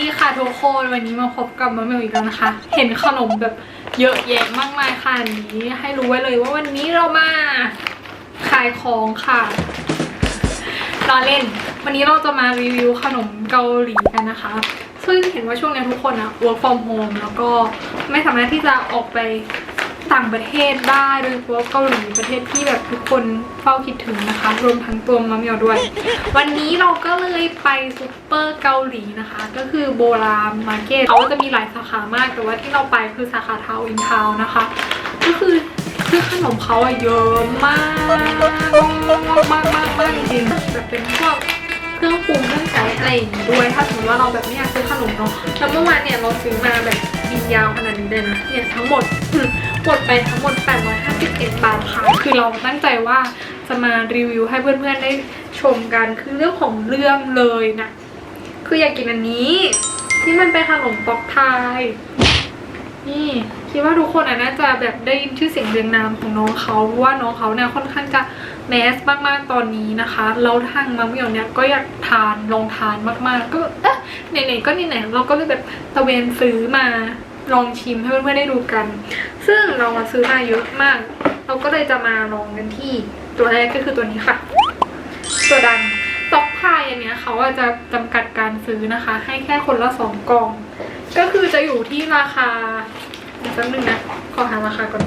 ดีค่ะทุกคนวันนี้มาพบกับมะเหมียวอีกแล้วนะคะ เห็นขนมแบบเยอะแยะมากมายค่ะนนี้ให้รู้ไว้เลยว่าวันนี้เรามาขายของค่ะรอเล่น วันนี้เราจะมารีวิวขนมเกาหลีกันนะคะ ซึ่งเห็นว่าช่วงนี้ทุกคนอะ work from home แล้วก็ไม่สามารถที่จะออกไป ต่างประเทศได้โดยเฉพาะเกาหลีประเทศที่แบบทุกคนเฝ้าคิดถึงนะคะ รวมทั้งตัวมะเมียวด้วย วันนี้เราก็เลยไปซูเปอร์เกาหลีนะคะ ก็คือโบราณมาร์เก็ตเขาจะมีหลายสาขามากแต่ว่าที่เราไปคือสาขาเทาอินทาวนะคะ ก็คือคือขนมเขาอะเยอะมากมากมากมากจริงแบบเป็นพวกเครื่องปรุงเครื่องใช้อะไรอย่างงี้ด้วย ถ้าสมมติว่าเราแบบไม่อยากซื้อขนมเนาะแล้วเมื่อวานเนี่ยเราซื้อมาแบบบินยาวขนาดนี้เลยนะ เนี่ยทั้งหมด หมดไปทั้งหมด 851 บาทค่ะ คือเราตั้งใจว่าจะมารีวิวให้เพื่อนๆได้ชมกัน คือเรื่องของเรื่องเลยนะ คืออยากกินอันนี้ ที่มันเป็นขนมปอกไทย นี่คิดว่าทุกคนน่าจะแบบได้ยินชื่อเสียงเรียงนามของน้องเขาเพราะว่าน้องเขาเนี่ยค่อนข้างจะแมสมากๆตอนนี้นะคะแล้วทางมัมมี่เนี่ยก็อยากทานลองทานมากๆ ก็เอ๊ะไหนๆก็ไหนๆเราก็เลยแบบตะเวนซื้อมา ลองชิมให้เพื่อนๆได้ดูกัน ซึ่งเราอะซื้อมาเยอะมาก เราก็เลยจะมาลองกันที่ตัวแรกก็คือตัวนี้ค่ะ ตัวดังต็อกพายอันเนี้ยเขาอะจจะจำกัดการซื้อนะคะ ให้แค่คนละสองกล่อง ก็คือจะอยู่ที่ราคาเดี๋ยวแป๊บนึงนะ ขอหาราคาก่อน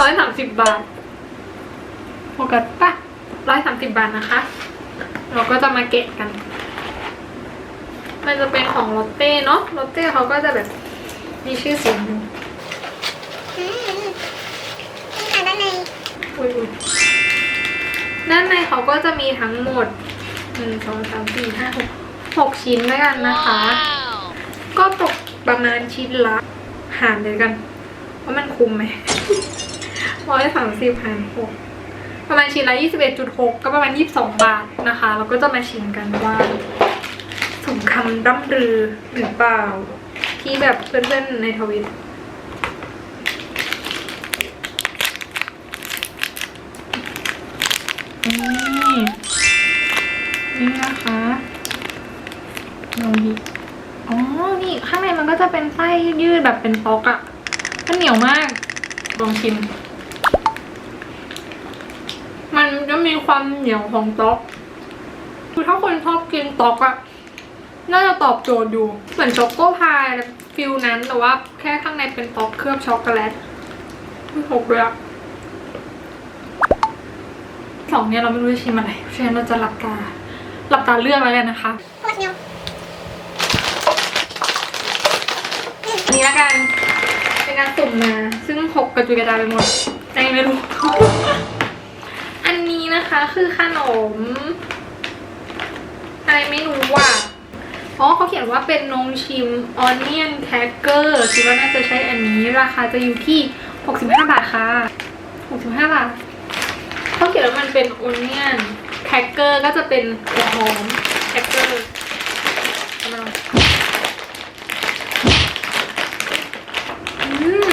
ร้อยสามสิบบาทโฟกัสปะร้อยสามสิบบาทนะคะ เราก็จะมาเกะกัน มันจะเป็นของลอตเต้เนาะลอตเต้เขาก็จะแบบ มีชื่อเสียงอยู่อืมนี่ค่ะด้านในอุ๊ยอุ๊ยด้านในเขาก็จะมีทั้งหมดหนึ่งสองสามสี่ห้าหกหกชิ้นด้วยกันนะคะ ก็ตกประมาณชิ้นละหารเลยกันว่ามันคุ้มไหมร้อยสามสิบหารหกประมาณชิ้นละยี่สิบเอ็ดจุดหกก็ประมาณยี่สิบสองบาทนะคะ เราก็จะมาชิมกันว่าสมคำร่ำรือหรือเปล่า ที่แบบเพื่อนๆในทวิตนี่นี่นะคะลองดิอ๋อ นี่ ข้างในมันก็จะเป็นไส้ยืดแบบเป็นปอกอะมันเหนียวมาก ลองชิม มันจะมีความเหนียวของต๊อกคือถ้าคนชอบกินต๊อกอะ น่าจะตอบโจทย์อยู่ เหมือนช็อกโกพายฟิลนั้นแต่ว่าแค่ข้างในเป็นต๊อกเคลือบช็อกโกแลตหกเลยอะสองเนี่ยเราไม่รู้จะชิมอะไรเพราะฉะนั้นเราจะหลับตาหลับตาเลือกแล้วกันนะคะนียวอันนี้ละกัน เป็นการสุ่มมา ซึ่งหกกระจุยกระจายไปหมดใจไม่รู้ อันนี้นะคะคือขนมอะไรไม่รู้ว่ะ อ๋อเขาเขียนว่าเป็นนงชิมออนเนียนแคคเกอร์คิดว่าน่าจะใช้อันนี้ ราคาจะอยู่ที่ 65 บาทค่ะ 65 บาทเขาเขียนว่ามันเป็นออนเนียนแคคเกอร์ก็จะเป็นหัวหอมแคคเกอร์อามาลองอืม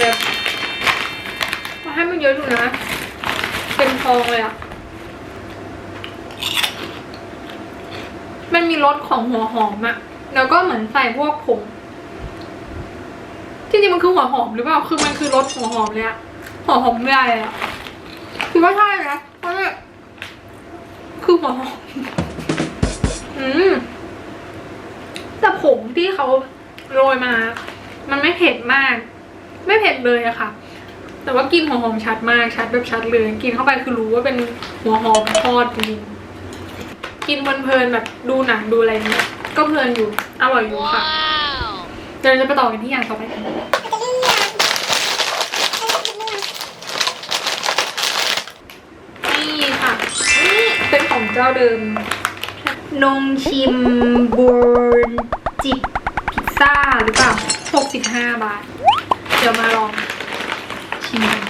แบบมาให้มันเยอะดูนะ เป็นทองเลยอะ มันมีรสของหัวหอมอะแล้วก็เหมือนใส่พวกผงที่จริงมันคือหัวหอมหรือเปล่า คือมันคือรสหัวหอมเลยอะหัวหอมไม่ได้เลยอะคือว่าใช่นะเพราะนี่คือหัวหอม อืมแต่ผงที่เขาโรยมา มันไม่เผ็ดมาก ไม่เผ็ดเลยอะค่ะ แต่ว่ากินหัวหอมชัดมาก ชัดแบบชัดเลย กินเข้าไปคือรู้ว่าเป็นหัวหอมทอดจริง กินเพลินๆแบบดูหนังดูอะไรเงี้ยก็เพลินอยู่อร่อยอยู่ค่ะเดี๋ยวเราจะไปต่อกันที่อย่างต่อไปกันมันจะเลื่อนเลื่อนนี่ค่ะนี่เป็นของเจ้าเดิม นงชิมบูรจิบพิซซ่าหรือเปล่า 65 บาท เดี๋ยวมาลองชิมกัน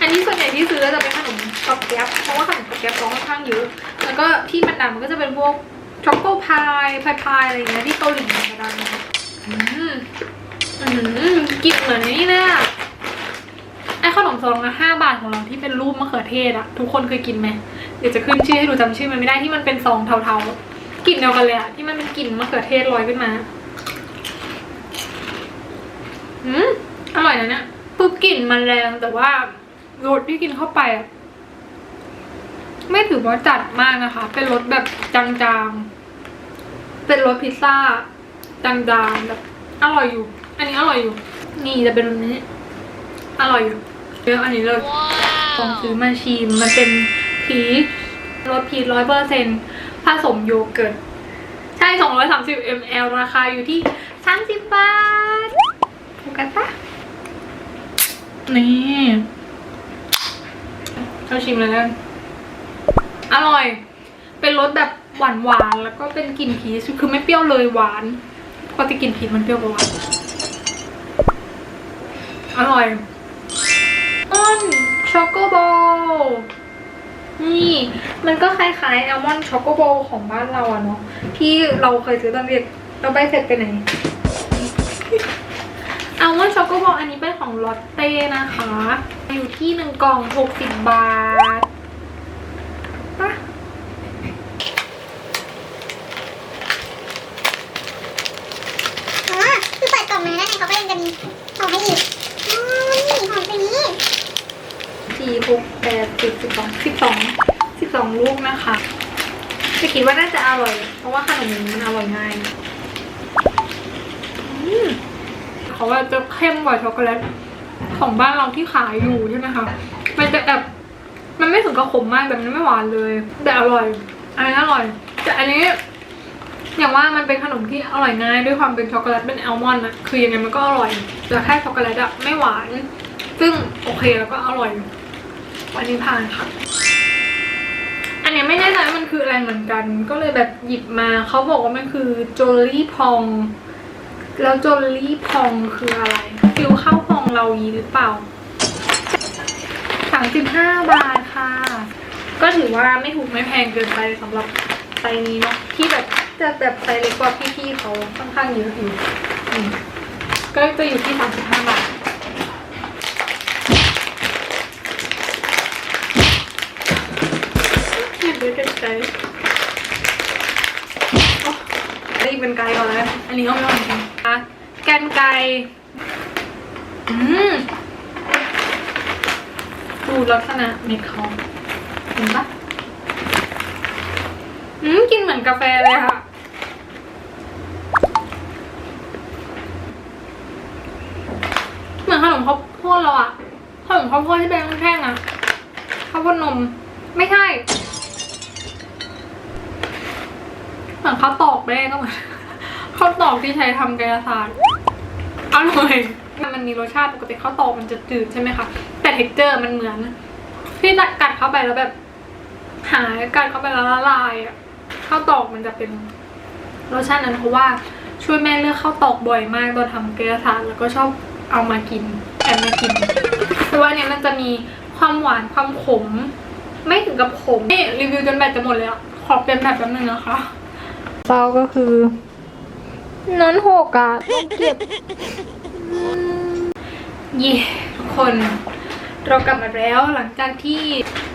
อันนี้ส่วนใหญ่ที่ซื้อจะเป็นขนม กรอบแก๊บเพราะว่าขนมกรอบแก๊บเขาค่อนข้างเยอะแล้วก็ที่มันดังมันก็จะเป็นพวกช็อกโกพายพายพายอะไรอย่างเงี้ยที่เกาหลีมันจะดังนะอืมอืมกลินเหมือนนี่เลยไอขนมซองละห้าบาทของเราที่เป็นรูปมะเขือเทศอะทุกคนเคยกินไหมเดี๋ยวจะขึ้นชื่อให้ดูจำชื่อมันไม่ได้ที่มันเป็นซองเทาๆกลิ่นเดียวกันเลยอะที่มันเป็นกลิ่นมะเขือเทศลอยขึ้นมาอืมอร่อยนะเนี่ยคือกลิ่นมันแรงแต่ว่ารสที่กินเข้าไปอะ ไม่ถือว่าจัดมากนะคะ เป็นรสแบบจางๆ เป็นรสพิซซ่าจางๆแบบอร่อยอยู่ อันนี้อร่อยอยู่ นี่จะเป็นแบบนี้ อร่อยอยู่เลือกอันนี้เลยลองซื้อมาชิม มันเป็นพีชรสพีชร้อยเปอร์เซ็นผสมโยเกิร์ต ใช่ 230 ml ราคาอยู่ที่ 30 บาทถูกกันปะนี่เราชิมเลยกัน อร่อย เป็นรสแบบหวานหวานๆแล้วก็เป็นกลิ่นพีชคือไม่เปรี้ยวเลยหวานปกติกลิ่นพีชมันเปรี้ยวกว่าหวานอร่อยอ้อนช็อกโกบอลนี่มันก็คล้ายๆแอลมอนด์ช็อกโกบอลของบ้านเราอะเนาะที่เราเคยซื้อตอนเด็กเราใบเสร็จไปไหนแอลมอนด์ช็อกโกบอลอันนี้เป็นของลอตเต้นะคะ อยู่ที่หนึ่งกล่องหกสิบบาทปะ อ๋อคือเปิดกล่องมาแล้วในเขาก็ยังจะมีห่อให้อีกอ๋อนี่ห่อตัวนี้ สี่หกแปดสิบสิบสองสิบสองสิบสองลูกนะคะ จะคิดว่าน่าจะอร่อย เพราะว่าขนมนี้มันอร่อยง่ายเขาว่าจะเข้มกว่าช็อกโกแลตของบ้านเราที่ขายอยู่ใช่ไหมคะ มันจะแบบมันไม่ถึงกับขมมากแต่มันไม่หวานเลย แต่อร่อย อันนี้อร่อย แต่อันนี้ อย่างว่ามันเป็นขนมที่อร่อยง่ายด้วยความเป็นช็อกโกแลตเป็นแอลมอนด์อะคือยังไงมันก็อร่อยแต่แค่ช็อกโกแลตอะไม่หวาน ซึ่งโอเคแล้วก็อร่อย วันนี้ผ่านค่ะ เนี้ยไม่แน่ใจว่ามันคืออะไรเหมือนกัน ก็เลยแบบหยิบมาเขาบอกว่ามันคือโจลี่พอง แล้วโจลี่พองคืออะไรฟิวข้าวพองเรายีหรือเปล่าสามสิบห้าบาทค่ะ ก็ถือว่าไม่ถูกไม่แพงเกินไปสำหรับไซนี้เนาะที่แบบจะแบบไซส์เล็กกว่าพี่ๆเขาค่อนข้างเยอะอยู่ก็จะอยู่ที่สามสิบห้าบาท ห็นด้วยกันไกลอ๋อนี่เป็นไกลก่อนแล้วอันนี้ก็ไม่ต้องกินนะแกนไกลอืมดูลักษณะเม็ดเขาเห็นปะอืมกินเหมือนกาแฟเลยค่ะเหมือนขนมข้าวโพดเราอะขนมข้าวโพดที่เป็นแท่งๆอะข้าวโพดนม ไม่ใช่ เหมือนข้าวตอ ก็เหมือนข้าวตอกที่ใช้ทำกายศาสตร์อร่อยมันมีรสชาติปกติข้าวตอกมันจะจืดใช่ไหมคะแต่เท็กเจอร์มันเหมือนที่กัดเข้าไปแล้วแบบ หายกัดเข้าไปแล้วละลายอะข้าวตอกมันจะเป็นรสชาตินั้นเพราะว่าช่วยแม่เลือกข้าวตอกบ่อยมากตอนทำกายศาสตร์แล้วก็ชอบเอามากินแอบมากินเพราะว่าเนี้ยมันจะมีความหวานความขม ไม่ถึงกับขมนี่รีวิวจนแบตจะหมดเลยอะขอเป็นแบบแป๊บนึงนะคะ เต้าก็คือน้นหกอะต้องเก็บเย่ทุกคนเรากลับมาแล้วหลังจากที่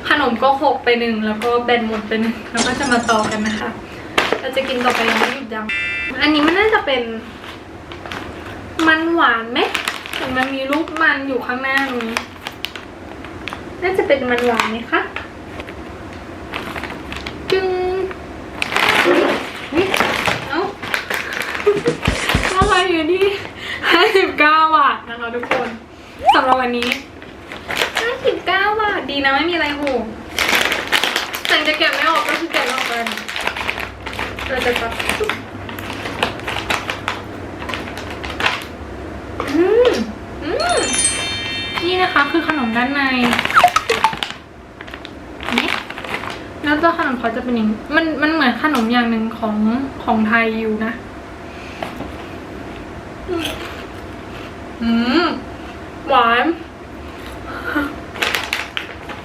ขนมก็หกไปหนึ่งแล้วก็แบนหมดไปหนึ่งแล้วก็จะมาต่อกันนะคะ เราจะกินต่อไปยังไม่หยุดยั้งอันนี้มันน่าจะเป็น มันหวานไหมเห็นมันมีรูปมันอยู่ข้างหน้าตรงนี้น่าจะเป็นมันหวานไหมคะจึงนี่เอ้า ราคา อยู่ที่ 59 บาทนะคะทุกคนสำหรับวันนี้ 59 บาทดีนะไม่มีอะไรหูแต่จะแกะไม่ออกก็คือแกะไม่ออกกันเราจะตัดอืมอืมนี่นะคะคือขนมด้านในนี่แล้วตัวขนมเขาจะเป็นอย่างมันมันเหมือนขนมอย่างหนึ่งของของไทยอยู่นะ อืมหวาน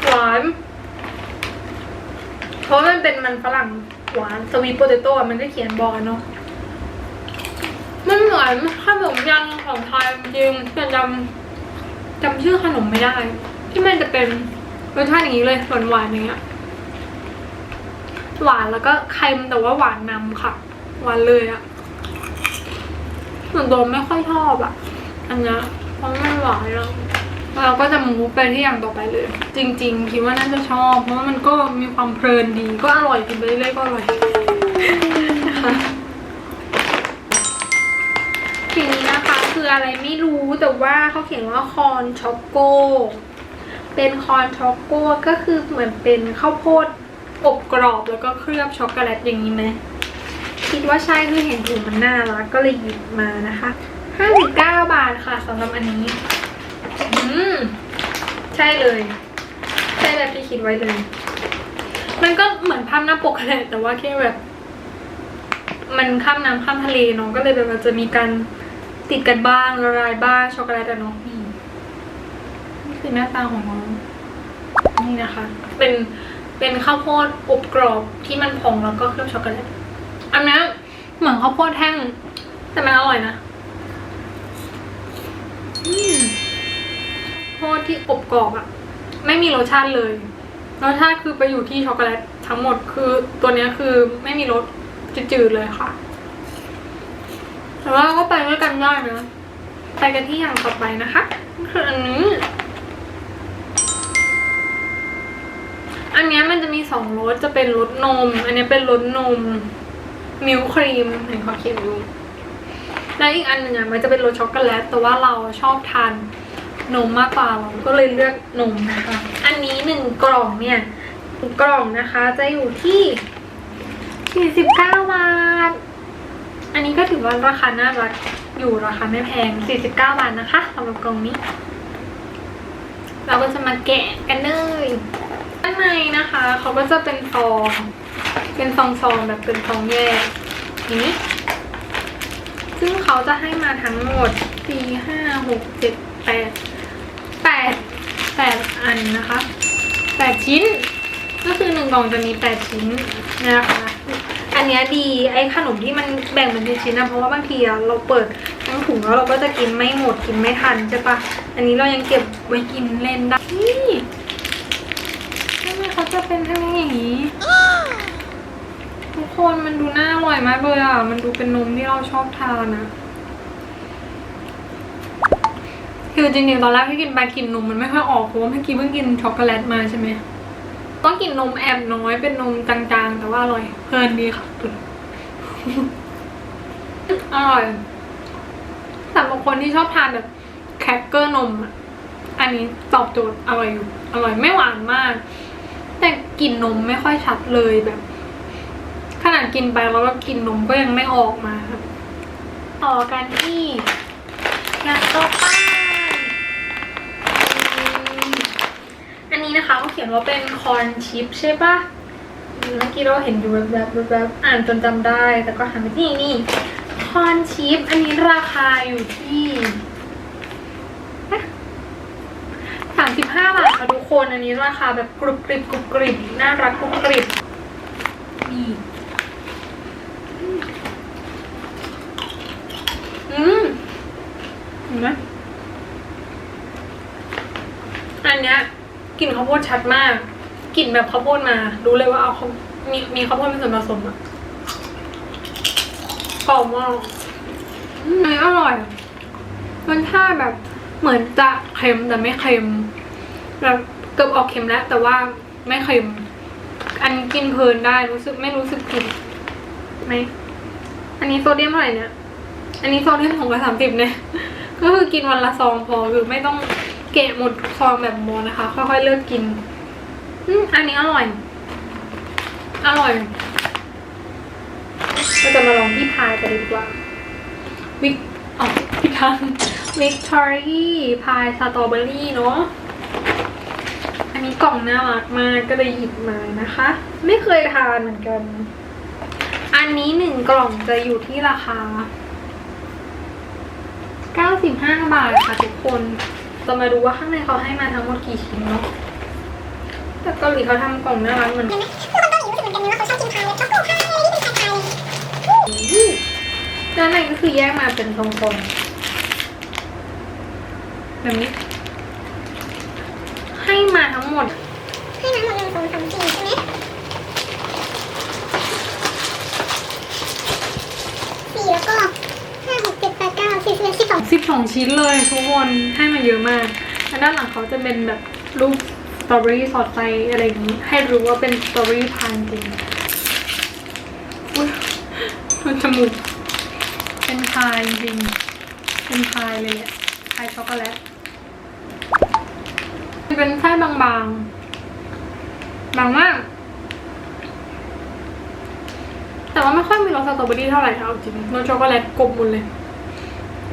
หวานเพราะมันเป็นมันฝรั่งหวานสวีทโปเตโต้มันจะเขียนบอกเนาะมันเหมือนขนมยังของไทยจริงแต่จำจำชื่อขนมไม่ได้ ที่มันจะเป็นรสชาติอย่างนี้เลยหวานหวานอย่างเงี้ยหวานแล้วก็เค็มแต่ว่าหวานนำค่ะ หวานเลยอะส่วนตัวไม่ค่อยชอบอะ อันนี้เพราะมันหวานแล้วเราก็จะมูฟไปที่อย่างต่อไปเลย จริง ๆ คิดว่าน่าจะชอบ เพราะว่ามันก็มีความเพลินดีก็อร่อยกินไปเรื่อยๆก็อร่อยนะคะทีนี้นะคะคืออะไรไม่รู้แต่ว่าเขาเขียนว่าคอนช็อกโก เป็นคอนช็อกโกก็คือเหมือนเป็นข้าวโพดอบกรอบแล้วก็เคลือบช็อกโกแลตอย่างนี้ไหมคิดว่าใช่คือเห็นถุงมันน่ารักก็เลยหยิบมานะคะ 59 บาทค่ะสำหรับอันนี้ อืม ใช่เลย ใช่แบบที่คิดไว้เลย มันก็เหมือนภาพหน้าปกแหละแต่ว่าแค่แบบ มันข้ามน้ำข้ามทะเลเนาะก็เลยแบบจะมีการติดกันบ้างละลายบ้างช็อกโกแลตอะเนาะนี่นี่คือหน้าตาของน้องนี่นะคะ เป็นเป็นข้าวโพดอบกรอบที่มันพองแล้วก็เคลือบช็อกโกแลตอันนี้เหมือนข้าวโพดแห้งแต่มันอร่อยนะ ข้ดที่อบกรอบอะไม่มีรสชาติเลย รสชาติคือไปอยู่ที่ช็อกโกแลตทั้งหมดคือตัวนี้คือไม่มีรสจืดๆเลยค่ะ แต่ว่าก็ไปด้วยกันได้นะไปกันที่อย่างต่อไปนะคะคืออันนี้ อันนี้มันจะมีสองรสจะเป็นรสนม อันนี้เป็นรสนมมิลครีมเห็นเขาเขียนอยู่แล้วอีกอันหนึ่งมันจะเป็นรสช็อกโกแลตแต่ว่าเราชอบทาน นมมากกว่าเราก็เลยเลือกนมนะคะ อันนี้หนึ่งกล่องเนี่ยกล่องนะคะจะอยู่ที่ 49 บาท อันนี้ก็ถือว่าราคาน่ารักอยู่ราคาไม่แพง 49 บาทนะคะสำหรับกล่องนี้ เราก็จะมาแกะกันเลยข้างในนะคะเขาก็จะเป็นซองเป็นซองๆแบบเป็นซองแยกนี้ซึ่งเขาจะให้มาทั้งหมดสี่ห้าหกเจ็ด แปดแปดอันนะคะแปดชิ้น ก็คือหนึ่งกล่องจะมีแปดชิ้นนะคะ อันเนี้ยดีไอ้ขนมที่มันแบ่งเป็นชิ้นๆนะเพราะว่าบางทีอะเราเปิดทั้งถุงแล้วเราก็จะกินไม่หมดกินไม่ทันใช่ปะอันนี้เรายังเก็บไว้กินเล่นได้นี่ทำไมเขาจะเป็นทำไมอย่างนี้ทุกคนมันดูน่าอร่อยมากเลยอะ มันดูเป็นนมที่เราชอบทานนะ คือจริงๆตอนแรกที่กินไปกินนมมันไม่ค่อยออกเพราะว่าเมื่อกี้เพิ่งกินช็อกโกแลตมาใช่ไหมต้องกินนมแอบน้อยเป็นนมจางๆ แต่ว่าอร่อยเพลินดีค่ะอร่อยสำหรับคนที่ชอบทานแบบแครกเกอร์นมอันนี้ตอบโจทย์อร่อยอยู่อร่อยไม่หวานมาก แต่กลิ่นนมไม่ค่อยชัดเลยแบบ ขนาดกินไปแล้วก็กลิ่นนมก็ยังไม่ออกมาต่อกันที่ยาโตป้า อันนี้นะคะเขาเขียนว่าเป็นคอนชิปใช่ปะเมื่อกี้เราเห็นอยู่แบบแบบแบบแบบอ่านจนจำได้ แต่ก็หาไม่ที่นี่คอนชิป อันนี้ราคาอยู่ที่สามสิบห้าบาทค่ะทุกคน อันนี้ราคาแบบกรุบกริบกรุบกริบน่ารักกรุบกริบนี่อืมเห็นไหมอันเนี้ย กลิ่นข้าวโพดชัดมากกลิ่นแบบข้าวโพดมา รู้เลยว่าเอาข้ามีมีข้าวโพดเป็นส่วนผสมอะหอมมากอืมอันอร่อยมันชาติแบบเหมือนจะเค็มแต่ไม่เค็มแบบเกือบออกเค็มแล้ว แต่ว่าไม่เค็ม อันกินเพลินได้รู้สึกไม่รู้สึกผิดไหมอันนี้โซเดียมเท่าไหร่เนี่ย อันนี้โซองที่สองกับสามสิบเนี่ย ก็คือกินวันละซองพอคือไม่ต้อง กะหมดซองแบบโมนะคะ ค่อยๆเลือกกินอืมอันนี้อร่อย อร่อยเราจะมาลองที่พายกันดีกว่าวิกอ๋อพี่ทันวิกตอรี่พายสตรอเบอรี่เนาะอันนี้กล่องน่ารักมากก็เลยหยิบมานะคะ ไม่เคยทานเหมือนกัน อันนี้หนึ่งกล่องจะอยู่ที่ราคา 95 บาทค่ะทุกคน จะมาดูว่าข้างในเขาให้มาทั้งหมดกี่ชิ้นเนาะแต่เกาหลีเขาทำกล่องน่ารักเหมือนเห็นไหมคือคนเกาหลีรู้สึกเหมือนกันนะว่าเขาชอบกินพายช็อกโกพายอะไรที่เป็นพายๆด้านในก็คือแยกมาเป็นทรงๆแบบนี้ ให้มาทั้งหมด ให้น้ำหมดหนึ่งสองสามสี่ใช่ไหม สิบสองชิ้นเลยทุกคนให้มาเยอะมากและด้านหลังเขาจะเป็นแบบรูปสตรอเบอรี่สอดไส้อะไรอย่างนี้ ให้รู้ว่าเป็นสตรอเบอรี่พันจริงอุ้ยมันจมูกเป็นพายจริง เป็นพายเลยอะพายช็อกโกแลตเป็นไส้บางๆ บางมาก แต่ว่าไม่ค่อยมีรสสตรอเบอรี่เท่าไหร่เอาจริงรสช็อกโกแลตกลมหมดเลย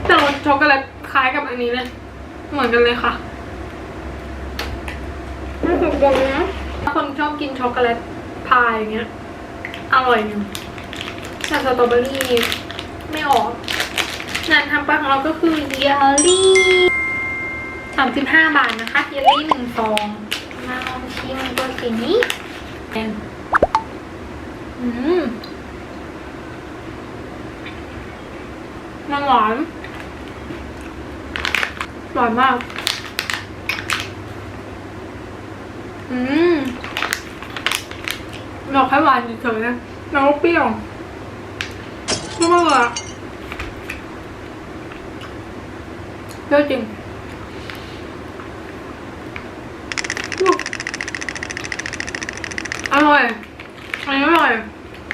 แต่รสช็อกโกแลตคล้ายกับอันนี้เลย เหมือนกันเลยค่ะไม่ถูกกันนะถ้าคนชอบกินช็อกโกแลตพายอย่างเงี้ย อร่อยอยู่แต่สตรอเบอรี่ไม่ออกงานทำไปของเราก็คือเยลลี่สามสิบห้าบาทนะคะ เยลลี่หนึ่งซอง มาลองชิมตัวสีนี้อืมมันหวาน หวานมาก อืมดอกแค่หวานเฉยๆนะแล้วก็เปรี้ยวเปรี้ยวมากเลยอะเปรี้ยวจริงอร่อย อันนี้อร่อย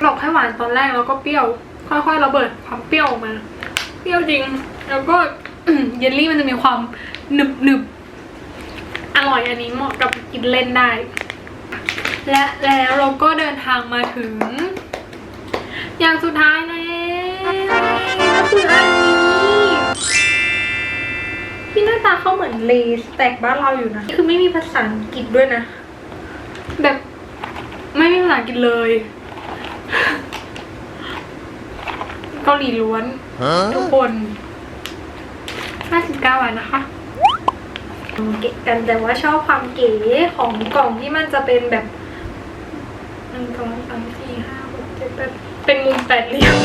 ดอกแค่หวานตอนแรกแล้วก็เปรี้ยว ค่อยๆระเบิดความเปรี้ยวออกมา เปรี้ยวจริง แล้วก็ เยลลี่มันจะมีความหนึบหนึบๆอร่อยอันนี้เหมาะกับกินเล่นได้ และแล้วเราก็เดินทางมาถึง อย่างสุดท้ายแล้วก็คืออันนี้ ที่หน้าตาเขาเหมือนเลสแตกบ้านเราอยู่นะ คือไม่มีภาษาอังกฤษด้วยนะ แบบไม่มีภาษาอังกฤษเลยเกาหลีล้วน ทุกคน 59บาทนะคะเก๋กันแต่ว่าชอบความเก๋ของกล่องที่มันจะเป็นแบบหนึ่งสองสามสี่ห้าหกเจ็ดแปดเป็นมุมแปดเหลี่ยม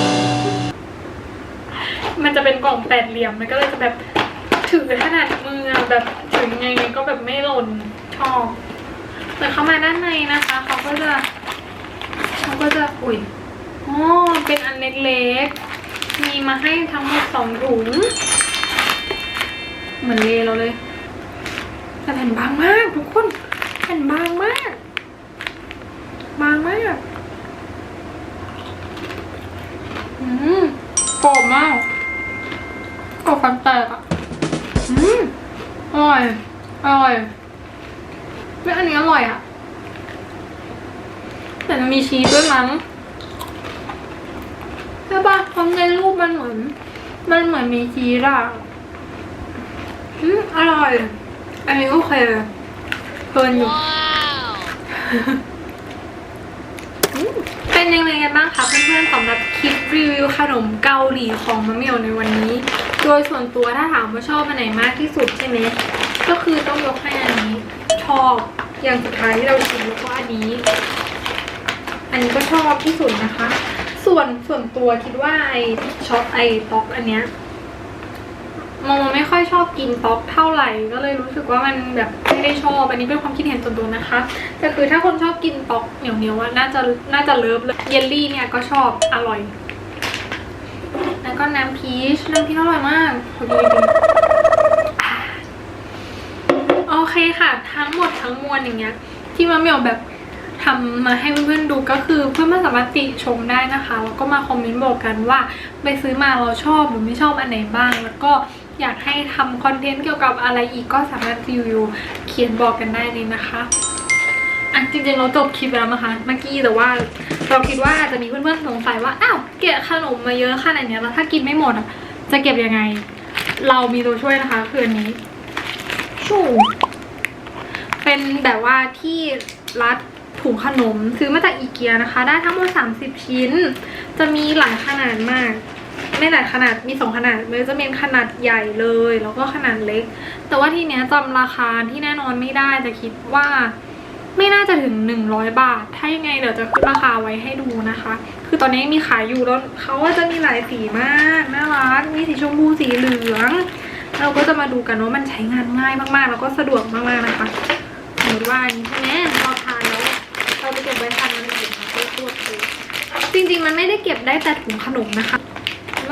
มันจะเป็นกล่องแปดเหลี่ยมมันก็เลยจะแบบถือขนาดมือแบบถือยังไงก็แบบไม่หล่นชอบแต่เข้ามาด้านในนะคะเขาก็จะเขาก็จะอุ้ยอ๋อเป็นอันเล็กๆมีมาให้ทั้งหมดสองถุง เหมือนเลเราเลยแต่แผ่นบางมากทุกคน แผ่นบางมาก บางมากอืมกรอบมากกรอบฟันแตกอะอืมอร่อย อร่อยไม่อันนี้อร่อยอะ แต่มันมีชีสด้วยมั้งใช่ปะทำในรูปมันเหมือน มันเหมือนมีชีสอะ อืมอร่อย อันนี้โอเคเพลินอยู่อืมเป็นยังไงกันบ้างคะเพื่อนๆสำหรับคลิปรีวิวขนมเกาหลีของมะเหมียวในวันนี้ โดยส่วนตัวถ้าถามว่าชอบอันไหนมากที่สุดใช่ไหมก็คือต้องยกให้อันนี้ ชอบอย่างสุดท้ายที่เราชิมแล้วก็อันนี้ อันนี้ก็ชอบที่สุดนะคะ ส่วนส่วนตัวคิดว่าไอช็อปไอต็อกอันเนี้ย มไม่ค่อยชอบกินป๊อกเท่าไหร่ก็เลยรู้สึกว่ามันแบบไม่ได้ชอบอันนี้เป็นความคิดเห็นส่วนตัวนะคะแต่คือถ้าคนชอบกินป๊อกเหนียวเนียวๆว่าน่าจะน่าจะเลิฟเลยเยลลี่เนี่ยก็ชอบอร่อย แล้วก็น้ำพีชน้ำพีชอร่อยมากขอดีโอเคค่ะ ทั้งหมดทั้งมวลอย่างเงี้ย ที่มะเหมียวแบบทำมาให้เพื่อนๆดูก็คือเพื่อนๆสามารถติชมได้นะคะ แล้วก็มาคอมเมนต์บอกกันว่า ไปซื้อมาเราชอบหรือไม่ชอบอันไหนบ้าง แล้วก็ อยากให้ทำคอนเทนต์เกี่ยวกับอะไรอีกก็สามารถรีวิวเขียนบอกกันได้เลยนะคะอะจริงๆเราจบคลิปแล้วนะคะเมื่อกี้แต่ว่าเราคิดว่าอาจจะมีเพื่อนๆสงสัยว่าอ้าวเก็บขนมมาเยอะขนาดเนี้ยแล้วถ้ากินไม่หมดอะจะเก็บยังไง เรามีตัวช่วยนะคะคืออันนี้ชูเป็นแบบว่าที่รัดถุงขนมซื้อมาจากอีเกียนะคะ ได้ทั้งหมด 30 ชิ้น จะมีหลายขนาดมาก ไม่หลายขนาดมีสองขนาดมันจะเป็นขนาดใหญ่เลย แล้วก็ขนาดเล็ก แต่ว่าทีเนี้ยจำราคาที่แน่นอนไม่ได้แต่คิดว่าไม่น่าจะถึง 100 บาท ถ้ายังไงเดี๋ยวจะขึ้นราคาไว้ให้ดูนะคะ คือตอนนี้มีขายอยู่แล้วเขาว่าจะมีหลายสีมากน่ารัก มีสีชมพูสีเหลือง เราก็จะมาดูกันว่ามันใช้งานง่ายมากๆ แล้วก็สะดวกมากๆนะคะสมมติว่าอันนี้ใช่ไหมเราทานแล้วเราไปเก็บไว้ทานมันอื่นค่ะก็ตัวคือจริงๆ มันไม่ได้เก็บได้แต่ถุงขนมนะคะ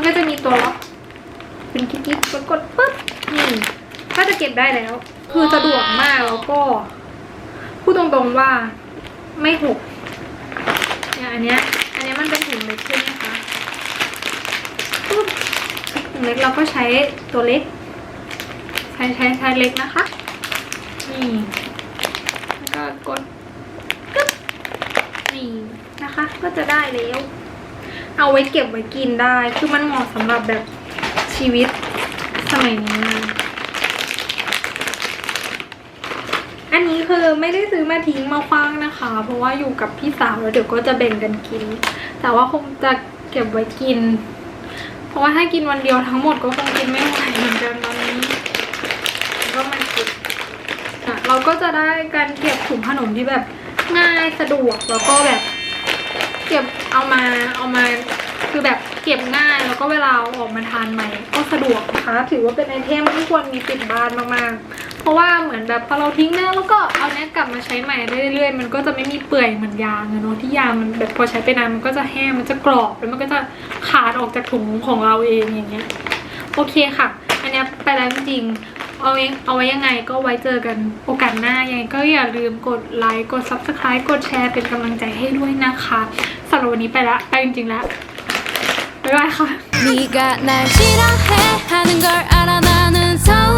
มันก็จะมีตัวล็อกเป็นกิ๊บๆแล้วกดปุ๊บนี่ก็จะเก็บได้แล้ว คือสะดวกมากแล้วก็ พูดตรงๆว่าไม่หกเนี่ยอันเนี้ย อันเนี้ยมันเป็นถุงเล็กใช่ไหมคะปุ๊บถุงเล็กเราก็ใช้ตัวเล็ก ใช้ใช้ใช้เล็กนะคะนี่แล้วก็กดกึ๊บนี่นะคะ ก็จะได้แล้ว เอาไว้เก็บไว้กินได้ คือมันเหมาะสำหรับแบบชีวิตสมัยนี้มากอันนี้คือไม่ได้ซื้อมาทิ้งมาคว้างนะคะ เพราะว่าอยู่กับพี่สาวแล้วเดี๋ยวก็จะแบ่งกันกิน แต่ว่าคงจะเก็บไว้กิน เพราะว่าถ้ากินวันเดียวทั้งหมดก็คงกินไม่ไหวเหมือนกันตอนนี้ก็มาเก็บอะเราก็จะได้การเก็บถุงขนมที่แบบง่ายสะดวกแล้วก็แบบ เก็บเอามาเอามาคือแบบเก็บง่ายแล้วก็เวลาออกมาทานใหม่ ก็สะดวกนะคะ ถือว่าเป็นไอเทมที่ควรมีติดบ้านมากๆ เพราะว่าเหมือนแบบพอเราทิ้งแล้วแล้วก็เอาเนี้ยกลับมาใช้ใหม่ได้เรื่อยๆ มันก็จะไม่มีเปื่อยเหมือนยางอะเนาะที่ยางมันแบบพอใช้ไปนานมันก็จะแห้งมันจะกรอบแล้วมันก็จะขาดออกจากถุงของเราเองอย่างเงี้ยโอเคค่ะ อันเนี้ยไปแล้วจริง เอาเองเอาไว้ยังไงก็ไว้เจอกันโอกาสหน้ายังไงก็อย่าลืมกดไลค์กด subscribe กดแชร์เป็นกำลังใจให้ด้วยนะคะสำหรับวันนี้ไปละไปจริงๆแล้วบ๊ายบายค่ะ